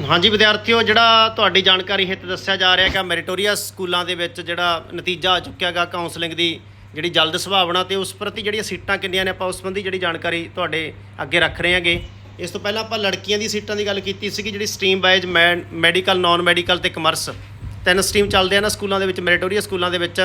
ਹਾਂਜੀ, ਵਿਦਿਆਰਥੀਓ, ਜਿਹੜਾ ਤੁਹਾਡੀ ਜਾਣਕਾਰੀ ਹਿੱਤ ਦੱਸਿਆ ਜਾ ਰਿਹਾ ਕਿ ਮੈਰੀਟੋਰੀਅਸ ਸਕੂਲਾਂ ਦੇ ਵਿੱਚ ਜਿਹੜਾ ਨਤੀਜਾ ਆ ਚੁੱਕਿਆਗਾ ਕਾਉਂਸਲਿੰਗ ਦੀ, ਜਿਹੜੀ ਜਲਦ ਸੰਭਾਵਨਾ ਤੇ ਉਸ ਪ੍ਰਤੀ ਜਿਹੜੀਆਂ ਸੀਟਾਂ ਕਿੰਨੀਆਂ ਨੇ, ਆਪਾਂ ਉਸ ਸੰਬੰਧੀ ਜਿਹੜੀ ਜਾਣਕਾਰੀ ਤੁਹਾਡੇ ਅੱਗੇ ਰੱਖ ਰਹੇ ਹਾਂਗੇ। ਇਸ ਤੋਂ ਪਹਿਲਾਂ ਆਪਾਂ ਲੜਕੀਆਂ ਦੀ ਸੀਟਾਂ ਦੀ ਗੱਲ ਕੀਤੀ ਸੀਗੀ, ਜਿਹੜੀ stream wise medical non medical ਤੇ ਕਮਰਸ ਤਿੰਨ ਸਟਰੀਮ ਚੱਲਦੇ ਆ ਨਾ ਸਕੂਲਾਂ ਦੇ ਵਿੱਚ ਮੈਰੀਟੋਰੀਅਸ ਸਕੂਲਾਂ ਦੇ ਵਿੱਚ।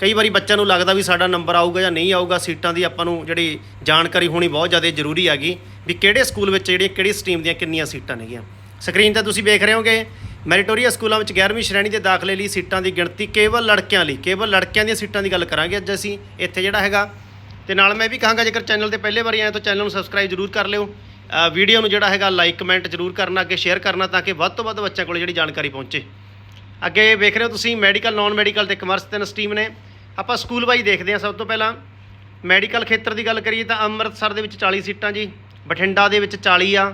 ਕਈ ਵਾਰੀ ਬੱਚਿਆਂ ਨੂੰ ਲੱਗਦਾ ਵੀ ਸਾਡਾ ਨੰਬਰ ਆਊਗਾ ਜਾਂ ਨਹੀਂ ਆਊਗਾ, ਸੀਟਾਂ ਦੀ ਆਪਾਂ ਨੂੰ ਜਿਹੜੀ ਜਾਣਕਾਰੀ ਹੋਣੀ ਬਹੁਤ ਜ਼ਿਆਦਾ ਜ਼ਰੂਰੀ ਹੈਗੀ, ਵੀ ਕਿਹੜੇ ਸਕੂਲ ਵਿੱਚ ਜਿਹੜੀਆਂ ਕਿਹੜੀ ਸਟਰੀਮ ਦੀਆਂ ਕਿੰਨੀਆਂ ਸੀਟਾਂ ਨੇਗੀਆਂ। ਸਕਰੀਨ ਤੇ ਤੁਸੀਂ ਵੇਖ ਰਹੇ ਹੋਗੇ, ਮੈਰੀਟੋਰੀਆ ਸਕੂਲਾਂ ਵਿੱਚ 11ਵੀਂ ਸ਼੍ਰੇਣੀ ਦੇ ਦਾਖਲੇ ਲਈ ਸੀਟਾਂ ਦੀ ਗਿਣਤੀ ਕੇਵਲ ਲੜਕਿਆਂ ਲਈ, ਕੇਵਲ ਲੜਕਿਆਂ ਦੀਆਂ ਸੀਟਾਂ ਦੀ ਗੱਲ ਕਰਾਂਗੇ ਅੱਜ ਅਸੀਂ, ਇੱਥੇ ਜਿਹੜਾ ਹੈਗਾ। ਤੇ ਨਾਲ ਮੈਂ ਵੀ ਕਹਾਂਗਾ, ਜੇਕਰ ਚੈਨਲ ਤੇ ਪਹਿਲੇ ਵਾਰੀ ਆਏ ਤਾਂ ਚੈਨਲ ਨੂੰ ਸਬਸਕ੍ਰਾਈਬ ਜ਼ਰੂਰ ਕਰ ਲਿਓ। ਵੀਡੀਓ ਨੂੰ ਜਿਹੜਾ ਹੈਗਾ ਲਾਈਕ ਕਮੈਂਟ ਜ਼ਰੂਰ ਕਰਨਾ, ਅੱਗੇ ਸ਼ੇਅਰ ਕਰਨਾ ਤਾਂ ਕਿ ਵੱਧ ਤੋਂ ਵੱਧ ਬੱਚਿਆਂ ਕੋਲ ਜਿਹੜੀ ਜਾਣਕਾਰੀ ਪਹੁੰਚੇ। ਅੱਗੇ ਵੇਖ ਰਹੇ ਹੋ ਤੁਸੀਂ ਮੈਡੀਕਲ ਨਾਨ ਮੈਡੀਕਲ ਤੇ ਕਮਰਸ ਤਿੰਨ ਸਟਰੀਮ ਨੇ। ਆਪਾਂ ਸਕੂਲ ਵਾਈਜ਼ ਦੇਖਦੇ ਹਾਂ ਸਭ ਤੋਂ ਪਹਿਲਾਂ। ਮੈਡੀਕਲ ਖੇਤਰ ਦੀ ਗੱਲ ਕਰੀਏ ਤਾਂ ਅੰਮ੍ਰਿਤਸਰ ਦੇ ਵਿੱਚ 40 ਸੀਟਾਂ ਜੀ, ਬਠਿੰਡਾ ਦੇ ਵਿੱਚ 40 ਆ।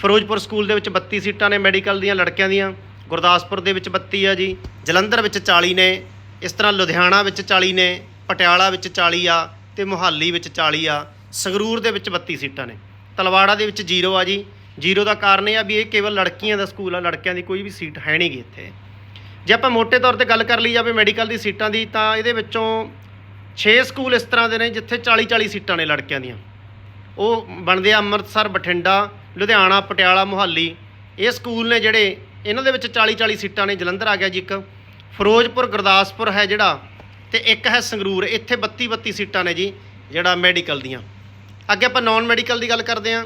ਫਿਰੋਜ਼ਪੁਰ ਸਕੂਲ ਦੇ ਵਿੱਚ 32 ਸੀਟਾਂ ਨੇ ਮੈਡੀਕਲ ਦੀਆਂ ਲੜਕਿਆਂ ਦੀਆਂ, ਗੁਰਦਾਸਪੁਰ ਦੇ ਵਿੱਚ 32 ਆ ਜੀ, ਜਲੰਧਰ ਵਿੱਚ 40 ਨੇ, ਇਸ ਤਰ੍ਹਾਂ ਲੁਧਿਆਣਾ ਵਿੱਚ 40 ਨੇ, ਪਟਿਆਲਾ ਵਿੱਚ 40 ਆ ਤੇ ਮੁਹਾਲੀ ਵਿੱਚ 40 ਆ, ਸੰਗਰੂਰ ਦੇ ਵਿੱਚ 32 ਸੀਟਾਂ ਨੇ। ਤਲਵਾੜਾ ਦੇ ਵਿੱਚ 0 ਆ ਜੀ 0 ਦਾ ਕਾਰਨ ਇਹ ਆ ਵੀ ਇਹ ਕੇਵਲ ਲੜਕੀਆਂ ਦਾ ਸਕੂਲ ਆ, ਲੜਕਿਆਂ ਦੀ ਕੋਈ ਵੀ ਸੀਟ ਹੈ ਨਹੀਂਗੀ ਇੱਥੇ। ਜੇ ਆਪਾਂ ਮੋٹے ਤੌਰ ਤੇ ਗੱਲ ਕਰ ਲਈ ਜਾਵੇ ਮੈਡੀਕਲ ਦੀ ਸੀਟਾਂ ਦੀ, ਤਾਂ ਇਹਦੇ ਵਿੱਚੋਂ 6 ਸਕੂਲ ਇਸ ਤਰ੍ਹਾਂ ਦੇ ਨੇ ਜਿੱਥੇ 40 40 ਸੀਟਾਂ ਨੇ ਲੜਕਿਆਂ ਦੀਆਂ। ਉਹ ਬਣਦੇ ਆ ਅੰਮ੍ਰਿਤਸਰ, ਬਠਿੰਡਾ ਲੁਧਿਆਣਾ, ਪਟਿਆਲਾ, ਮੁਹਾਲੀ, ਇਹ ਸਕੂਲ ਨੇ ਜਿਹੜੇ ਇਹਨਾਂ ਦੇ ਵਿੱਚ 40 40 ਸੀਟਾਂ ਨੇ, ਜਲੰਧਰ ਆ ਗਿਆ ਜੀ ਇੱਕ, ਫਿਰੋਜ਼ਪੁਰ, ਗੁਰਦਾਸਪੁਰ ਹੈ ਜਿਹੜਾ ਤੇ ਇੱਕ ਹੈ ਸੰਗਰੂਰ, ਇੱਥੇ 32 32 ਸੀਟਾਂ ਨੇ ਜੀ ਜਿਹੜਾ ਮੈਡੀਕਲ ਦੀਆਂ। ਅੱਗੇ ਆਪਾਂ ਨਾਨ ਮੈਡੀਕਲ ਦੀ ਗੱਲ ਕਰਦੇ ਹਾਂ।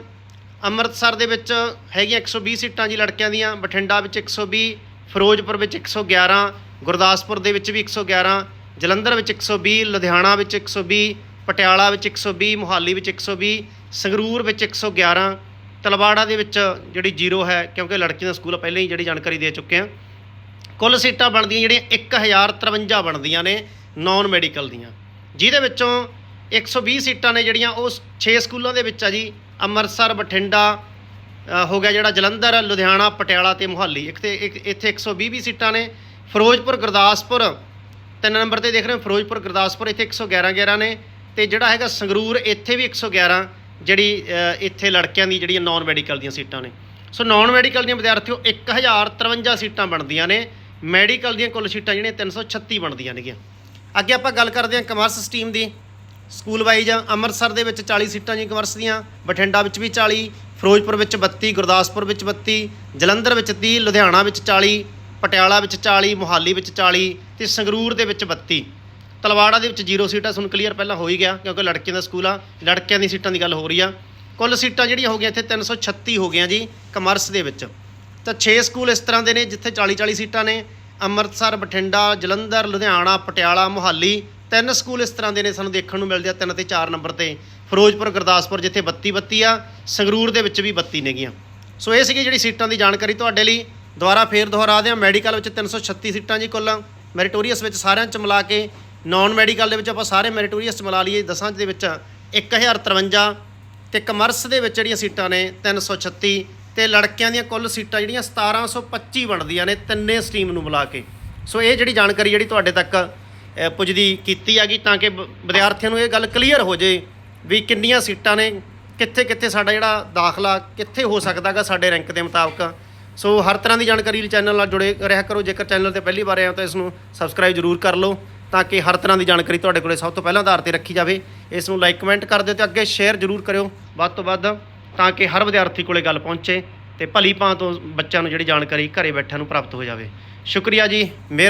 ਅੰਮ੍ਰਿਤਸਰ ਦੇ ਵਿੱਚ ਹੈਗੀਆਂ 120 ਸੀਟਾਂ ਜੀ ਲੜਕਿਆਂ ਦੀਆਂ, ਬਠਿੰਡਾ ਵਿੱਚ 120 ਫਿਰੋਜ਼ਪੁਰ ਵਿੱਚ 111 ਗੁਰਦਾਸਪੁਰ ਦੇ ਵਿੱਚ ਵੀ 111 ਜਲੰਧਰ ਵਿੱਚ 120 ਲੁਧਿਆਣਾ ਵਿੱਚ 120 ਪਟਿਆਲਾ ਵਿੱਚ 120 ਮੁਹਾਲੀ ਵਿੱਚ 120 ਸੰਗਰੂਰ ਵਿੱਚ 111 ਤਲਵਾੜਾ ਦੇ ਵਿੱਚ ਜਿਹੜੀ ਜ਼ੀਰੋ ਹੈ, ਕਿਉਂਕਿ ਲੜਕੀਆਂ ਦਾ ਸਕੂਲ ਪਹਿਲਾਂ ਹੀ ਜਿਹੜੀ ਜਾਣਕਾਰੀ ਦੇ ਚੁੱਕੇ ਹਾਂ। ਕੁੱਲ ਸੀਟਾਂ ਬਣਦੀਆਂ ਜਿਹੜੀਆਂ 1053 ਬਣਦੀਆਂ ਨੇ ਨਾਨ ਮੈਡੀਕਲ ਦੀਆਂ। ਜਿਹਦੇ ਵਿੱਚੋਂ 120 ਸੀਟਾਂ ਨੇ ਜਿਹੜੀਆਂ, ਉਹ 6 ਸਕੂਲਾਂ ਦੇ ਵਿੱਚ ਆ ਜੀ। ਅੰਮ੍ਰਿਤਸਰ, ਬਠਿੰਡਾ ਹੋ ਗਿਆ ਜਿਹੜਾ ਜਲੰਧਰ, ਲੁਧਿਆਣਾ, ਪਟਿਆਲਾ ਤੇ ਮੁਹਾਲੀ। ਇੱਕ ਤੇ ਇੱਕ, ਇੱਥੇ 120 ਵੀ ਸੀਟਾਂ ਨੇ। ਫਿਰੋਜ਼ਪੁਰ, ਗੁਰਦਾਸਪੁਰ, ਤਿੰਨ ਨੰਬਰ ਤੇ ਦੇਖ ਰਹੇ ਹੋ, ਫਿਰੋਜ਼ਪੁਰ, ਗੁਰਦਾਸਪੁਰ ਇੱਥੇ 111 11 ਨੇ। ਤੇ ਜਿਹੜਾ ਹੈਗਾ ਸੰਗਰੂਰ, ਇੱਥੇ ਵੀ 111 ਜਿਹੜੀ ਇੱਥੇ ਲੜਕਿਆਂ ਦੀ ਜਿਹੜੀਆਂ ਨਾਨ ਮੈਡੀਕਲ ਦੀਆਂ ਸੀਟਾਂ ਨੇ। ਸੋ ਨਾਨ ਮੈਡੀਕਲ ਦੀਆਂ ਵਿਦਿਆਰਥੀਓ 1053 ਸੀਟਾਂ ਬਣਦੀਆਂ ਨੇ। ਮੈਡੀਕਲ ਦੀਆਂ ਕੁੱਲ ਸੀਟਾਂ ਜਿਹੜੀਆਂ 336 ਬਣਦੀਆਂ ਨੇਗੀਆਂ। ਅੱਗੇ ਆਪਾਂ ਗੱਲ ਕਰਦੇ ਹਾਂ ਕਮਰਸ ਸਟਰੀਮ ਦੀ। ਸਕੂਲ ਵਾਈਜ਼ ਅੰਮ੍ਰਿਤਸਰ ਦੇ ਵਿੱਚ 40 ਸੀਟਾਂ ਜੀ ਕਮਰਸ ਦੀਆਂ, ਬਠਿੰਡਾ ਵਿੱਚ ਵੀ 40 ਫਿਰੋਜ਼ਪੁਰ ਵਿੱਚ 32 ਗੁਰਦਾਸਪੁਰ ਵਿੱਚ 32 ਜਲੰਧਰ ਵਿੱਚ 30 ਲੁਧਿਆਣਾ ਵਿੱਚ 40 ਪਟਿਆਲਾ ਵਿੱਚ 40 ਮੁਹਾਲੀ ਵਿੱਚ 40 ਤੇ ਸੰਗਰੂਰ ਦੇ ਵਿੱਚ 32 ਤਲਵਾੜਾ ਦੇ ਵਿੱਚ ਜ਼ੀਰੋ ਸੀਟ ਆ ਤੁਹਾਨੂੰ ਕਲੀਅਰ ਪਹਿਲਾਂ ਹੋ ਹੀ ਗਿਆ, ਕਿਉਂਕਿ ਲੜਕਿਆਂ ਦਾ ਸਕੂਲ ਆ, ਲੜਕਿਆਂ ਦੀ ਸੀਟਾਂ ਦੀ ਗੱਲ ਹੋ ਰਹੀ ਆ। ਕੁੱਲ ਸੀਟਾਂ ਜਿਹੜੀਆਂ ਹੋ ਗਈਆਂ ਇੱਥੇ 336 ਹੋ ਗਈਆਂ ਜੀ ਕਮਰਸ ਦੇ ਵਿੱਚ। ਤਾਂ 6 ਸਕੂਲ ਇਸ ਤਰ੍ਹਾਂ ਦੇ ਨੇ ਜਿੱਥੇ 40 40 ਸੀਟਾਂ ਨੇ। ਅੰਮ੍ਰਿਤਸਰ, ਬਠਿੰਡਾ, ਜਲੰਧਰ, ਲੁਧਿਆਣਾ, ਪਟਿਆਲਾ, ਮੁਹਾਲੀ, ਤਿੰਨ ਸਕੂਲ ਇਸ ਤਰ੍ਹਾਂ ਦੇ ਨੇ ਸਾਨੂੰ ਦੇਖਣ ਨੂੰ ਮਿਲਦੇ ਆ, ਤਿੰਨ ਤੇ ਚਾਰ ਨੰਬਰ ਤੇ। ਫਿਰੋਜ਼ਪੁਰ, ਗੁਰਦਾਸਪੁਰ ਜਿੱਥੇ 32 32 ਆ, ਸੰਗਰੂਰ ਦੇ ਵਿੱਚ ਵੀ 32 ਨੇਗੀਆਂ। ਸੋ ਇਹ ਸੀਗੀ ਜਿਹੜੀ ਸੀਟਾਂ ਦੀ ਜਾਣਕਾਰੀ ਤੁਹਾਡੇ ਲਈ। ਦੁਬਾਰਾ ਫੇਰ ਦੁਹਰਾ ਦਿਆਂ ਮੈਡੀਕਲ ਵਿੱਚ 336 ਸੀਟਾਂ ਜੀ ਕੁੱਲ। ਮੈਰੀਟੋਰੀਅਸ ਵਿੱਚ ਸਾਰਿਆਂ ਚ ਮਿਲਾ ਕੇ ਨਾਨ ਮੈਡੀਕਲ ਦੇ ਵਿੱਚ ਆਪਾਂ ਸਾਰੇ ਮੈਰੀਟੋਰੀਅਸ ਚ ਮਿਲਾ ਲਈਏ, ਦਸਾਂ ਦੇ ਵਿੱਚ 1053 ਤੇ ਕਮਰਸ ਦੇ ਵਿੱਚ ਜਿਹੜੀਆਂ ਸੀਟਾਂ ਨੇ 336 ਤੇ ਲੜਕਿਆਂ ਦੀਆਂ ਕੁੱਲ ਸੀਟਾਂ ਜਿਹੜੀਆਂ 1725 ਬਣਦੀਆਂ ਨੇ ਤਿੰਨੇ ਸਟਰੀਮ ਨੂੰ ਮਿਲਾ ਕੇ। ਸੋ ਇਹ ਜਿਹੜੀ ਜਾਣਕਾਰੀ ਜਿਹੜੀ ਤੁਹਾਡੇ ਤੱਕ ਪੁੱਜਦੀ ਕੀਤੀ ਹੈਗੀ ਤਾਂ ਕਿ ਬ- ਵਿਦਿਆਰਥੀਆਂ ਨੂੰ ਇਹ ਗੱਲ ਕਲੀਅਰ ਹੋ ਜੇ ਵੀ ਕਿੰਨੀਆਂ ਸੀਟਾਂ ਨੇ ਕਿੱਥੇ ਕਿੱਥੇ ਸਾਡਾ ਜਿਹੜਾ ਦਾਖਲਾ, ਕਿੱਥੇ ਹੋ ਸਕਦਾਗਾ ਸਾਡੇ ਰੈਂਕ ਦੇ ਮੁਤਾਬਕ। ਸੋ ਹਰ ਤਰ੍ਹਾਂ ਦੀ ਜਾਣਕਾਰੀ ਲਈ ਚੈਨਲ ਨਾਲ ਜੁੜੇ ਰਿਹਾ ਕਰੋ। ਜੇਕਰ ਚੈਨਲ ਤੇ ਪਹਿਲੀ ਵਾਰ ਆਏ ਹੋ ਤਾਂ ਇਸ ਨੂੰ ਸਬਸਕ੍ਰਾਈਬ ਜ਼ਰੂਰ ਕਰ ਲਓ। ਤਾਂ ਕਿ ਹਰ ਤਰ੍ਹਾਂ ਦੀ ਜਾਣਕਾਰੀ ਤੁਹਾਡੇ ਕੋਲੇ ਸਭ ਤੋਂ ਪਹਿਲਾਂ ਆਧਾਰ ਤੇ ਰੱਖੀ ਜਾਵੇ। ਇਸ ਨੂੰ ਲਾਈਕ ਕਮੈਂਟ ਕਰ ਦਿਓ ਤੇ ਅੱਗੇ ਸ਼ੇਅਰ ਜ਼ਰੂਰ ਕਰਿਓ। ਵੱਧ ਤੋਂ ਵੱਧ ਤਾਂ ਕਿ ਹਰ ਵਿਦਿਆਰਥੀ ਕੋਲੇ ਗੱਲ ਪਹੁੰਚੇ ਤੇ ਭਲੀ ਭਾਂ ਤੋਂ ਬੱਚਿਆਂ ਨੂੰ ਜਿਹੜੀ ਜਾਣਕਾਰੀ ਘਰੇ ਬੈਠਿਆਂ ਨੂੰ ਪ੍ਰਾਪਤ ਹੋ ਜਾਵੇ। ਸ਼ੁਕਰੀਆ ਜੀ, ਮਿਹਰ